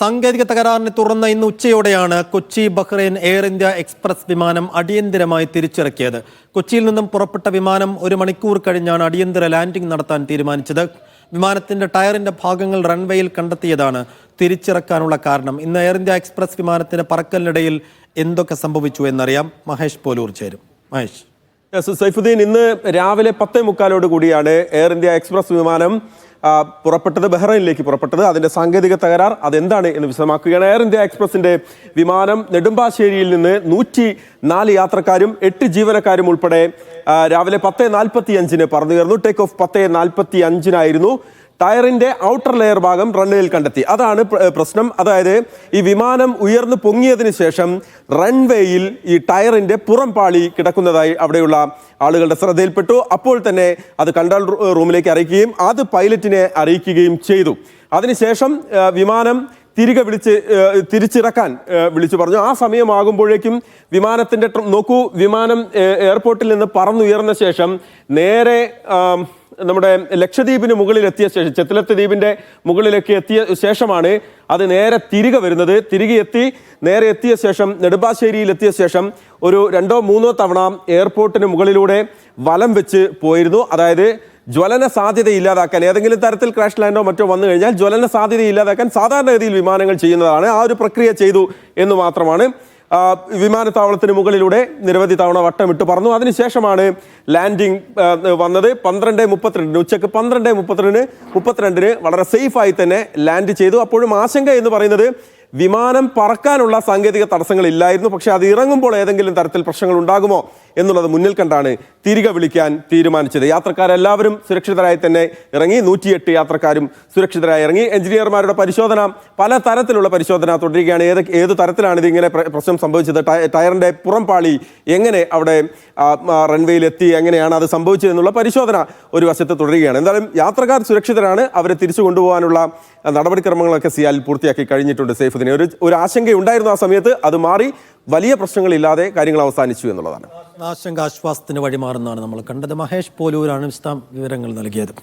സാങ്കേതിക തകരാറിനെ തുടർന്ന് ഇന്ന് ഉച്ചയോടെയാണ് Kochi Bahrain Air India Express വിമാനം അടിയന്തരമായി തിരിച്ചിറക്കിയത്. കൊച്ചിയിൽ നിന്നും പുറപ്പെട്ട വിമാനം ഒരു മണിക്കൂർ കഴിഞ്ഞാണ് അടിയന്തര ലാൻഡിംഗ് നടത്താൻ തീരുമാനിച്ചത്. വിമാനത്തിന്റെ ടയറിന്റെ ഭാഗങ്ങൾ റൺവേയിൽ കണ്ടെത്തിയതാണ് തിരിച്ചിറക്കാനുള്ള കാരണം. ഇന്ന് എയർ ഇന്ത്യ എക്സ്പ്രസ് വിമാനത്തിന് പറക്കലിനിടയിൽ എന്തൊക്കെ സംഭവിച്ചു എന്നറിയാം മഹേഷ് പോലൂർ ചേരും. മഹേഷ്. സൈഫുദ്ദീൻ ഇന്ന് രാവിലെ പത്തേ മുക്കാലോട് കൂടിയാണ് എയർ ഇന്ത്യ എക്സ്പ്രസ് വിമാനം പുറപ്പെട്ടത് ബഹ്റൈനിലേക്ക് പുറപ്പെട്ടത് അതിന്റെ സാങ്കേതിക തകരാർ അതെന്താണ് എന്ന് വിശദമാക്കുകയാണ്. എയർ ഇന്ത്യ എക്സ്പ്രസിന്റെ വിമാനം നെടുമ്പാശ്ശേരിയിൽ നിന്ന് നൂറ്റി നാല് യാത്രക്കാരും എട്ട് ജീവനക്കാരും ഉൾപ്പെടെ രാവിലെ പത്ത് നാൽപ്പത്തി അഞ്ചിന് പറന്നുയർന്നു. ടേക്ക് ഓഫ് പത്ത് നാൽപ്പത്തി അഞ്ചിനായിരുന്നു ടയറിന്റെ ഔട്ടർ ലെയർ ഭാഗം റൺവേയിൽ കണ്ടെത്തി. അതാണ് പ്രശ്നം. അതായത് ഈ വിമാനം ഉയർന്നു പൊങ്ങിയതിന് ശേഷം റൺവേയിൽ ഈ ടയറിന്റെ പുറം പാളി കിടക്കുന്നതായി അവിടെയുള്ള ആളുകളുടെ ശ്രദ്ധയിൽപ്പെട്ടു. അപ്പോൾ തന്നെ അത് കൺട്രോൾ റൂമിലേക്ക് അറിയിക്കുകയും അത് പൈലറ്റിനെ അറിയിക്കുകയും ചെയ്തു. അതിനുശേഷം വിമാനം തിരികെ വിളിച്ച് തിരിച്ചിറക്കാൻ വിളിച്ചു പറഞ്ഞു. ആ സമയമാകുമ്പോഴേക്കും വിമാനത്തിന്റെ നോക്കൂ വിമാനം എയർപോർട്ടിൽ നിന്ന് പറന്നുയർന്ന ശേഷം നേരെ നമ്മുടെ ലക്ഷദ്വീപിന് മുകളിൽ എത്തിയ ശേഷം ചെത്തിലത്ത് ദ്വീപിന്റെ മുകളിലേക്ക് എത്തിയ ശേഷമാണ് അത് നേരെ തിരികെ വരുന്നത്. തിരികെ എത്തി നേരെ എത്തിയ ശേഷം നെടുമ്പാശ്ശേരിയിൽ എത്തിയ ശേഷം ഒരു രണ്ടോ മൂന്നോ തവണ എയർപോർട്ടിന് മുകളിലൂടെ വലം വെച്ച് പോയിരുന്നു. അതായത് ജ്വലന സാധ്യത ഇല്ലാതാക്കാൻ ഏതെങ്കിലും തരത്തിൽ ക്രാഷ് ലാൻഡോ മറ്റോ വന്നു കഴിഞ്ഞാൽ ജ്വലന സാധ്യത ഇല്ലാതാക്കാൻ സാധാരണഗതിയിൽ വിമാനങ്ങൾ ചെയ്യുന്നതാണ് ആ ഒരു പ്രക്രിയ ചെയ്തു എന്ന് മാത്രമാണ്. വിമാനത്താവളത്തിന് മുകളിലൂടെ നിരവധി തവണ വട്ടമിട്ട് പറന്നു. അതിനുശേഷമാണ് ലാൻഡിംഗ് വന്നത്. പന്ത്രണ്ട് മുപ്പത്തിരണ്ടിന് ഉച്ചയ്ക്ക് പന്ത്രണ്ട് മുപ്പത്തിരണ്ടിന് മുപ്പത്തിരണ്ടിന് വളരെ സേഫായി തന്നെ ലാൻഡ് ചെയ്തു. അപ്പോഴും ആശങ്ക എന്ന് പറയുന്നത് വിമാനം പറക്കാനുള്ള സാങ്കേതിക തടസ്സങ്ങൾ ഇല്ലായിരുന്നു പക്ഷെ അത് ഇറങ്ങുമ്പോൾ ഏതെങ്കിലും തരത്തിൽ പ്രശ്നങ്ങൾ ഉണ്ടാകുമോ എന്നുള്ളത് മുന്നിൽ കണ്ടാണ് തിരികെ വിളിക്കാൻ തീരുമാനിച്ചത്. യാത്രക്കാരെല്ലാവരും സുരക്ഷിതരായി തന്നെ ഇറങ്ങി നൂറ്റിയെട്ട് യാത്രക്കാരും സുരക്ഷിതരായി ഇറങ്ങി. എഞ്ചിനീയർമാരുടെ പരിശോധന പല തരത്തിലുള്ള പരിശോധന തുടരുകയാണ്. ഏത് ഏത് തരത്തിലാണ് ഇതിങ്ങനെ പ്രശ്നം സംഭവിച്ചത്? ടയറിന്റെ ടയറിന്റെ പുറം പാളി എങ്ങനെ അവിടെ റൺവേയിൽ എത്തി എങ്ങനെയാണ് അത് സംഭവിച്ചത് എന്നുള്ള പരിശോധന ഒരു വശത്ത് തുടരുകയാണ്. എന്തായാലും യാത്രക്കാർ സുരക്ഷിതരാണ്. അവരെ തിരിച്ചു കൊണ്ടുപോകാനുള്ള നടപടിക്രമങ്ങളൊക്കെ സിയാൽ പൂർത്തിയാക്കി കഴിഞ്ഞിട്ടുണ്ട് സേഫുദ്ദീനെ. ഒരു ഒരു ആശങ്കയുണ്ടായിരുന്നു ആ സമയത്ത്. അത് മാറി വലിയ പ്രശ്നങ്ങളില്ലാതെ കാര്യങ്ങൾ അവസാനിച്ചു എന്നുള്ളതാണ്. ആശങ്ക ആശ്വാസത്തിന് വഴിമാറുന്നതാണ് നമ്മൾ കണ്ടത്. മഹേഷ് പോലൂരാണ് വിശദ വിവരങ്ങൾ നൽകിയത്.